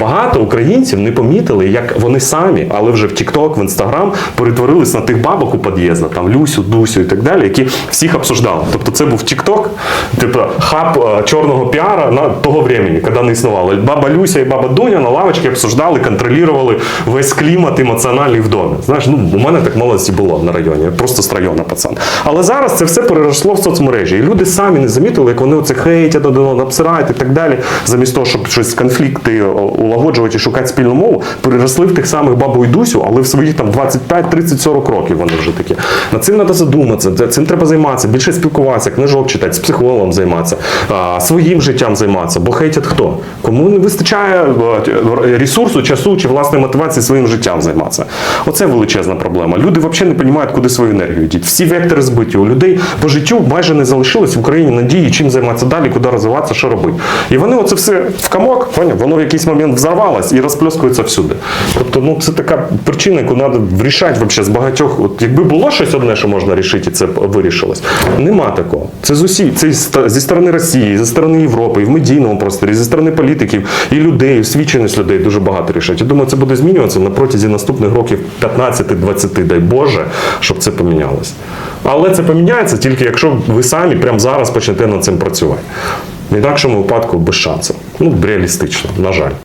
Багато українців не помітили, як вони самі, але вже в TikTok, в Instagram перетворились на тих бабок у під'їзду, там Люсю, Дусю і так далі, які всіх обсуждали. Тобто це був TikTok, типу хаб е, чорного піара на того времени, коли не існувало. Баба Люся і баба Дуня на лавочці обсуждали, контролювали весь клімат емоціональний в домі. Знаєш, ну у мене так молодості було на районі, просто з району пацан. Але зараз це все переросло в соцмережі. І люди самі не замітили, як вони оце хейтять обсирають і так далі, замість того, щоб щось конфлікти улагоджувати і шукати спільну мову, переросли в тих самих бабу і Дусю, але в своїх там 25, 30, 40 років вони вже такі. Над цим треба задуматися, цим треба займатися, більше спілкуватися, книжок читати, з психологом займатися, своїм життям займатися. Бо хейтять хто? Кому не вистачає е, ресурсу, часу чи власної мотивації своїм життям займатися. Оце величезна проблема. Люди взагалі не розуміють, куди свою енергію діти. Всі вектори збиті. У людей по життю майже не залишилось в Україні надії, чим займатися далі, куди розвиватися, що робити. І вони оце все в поняв? воно в якийсь момент взорвалось і розплескується всюди. Тобто, ну це така причина, яку треба вирішати вообще з багатьох. От якби було щось одне, що можна рішити, і це вирішилось. Нема такого. Це з усі, це зі сторони Росії, зі сторони Європи, і в медійному просторі, зі сторони політиків, і людей, освіченість людей дуже багато рішать. Я думаю, це буде змінюватися на протязі наступних років 15-20, дай Боже, щоб це помінялось. Але це поміняється тільки якщо ви самі прямо зараз почнете над цим працювати. В інакшому випадку без шансів. Ну, реалістично, на жаль.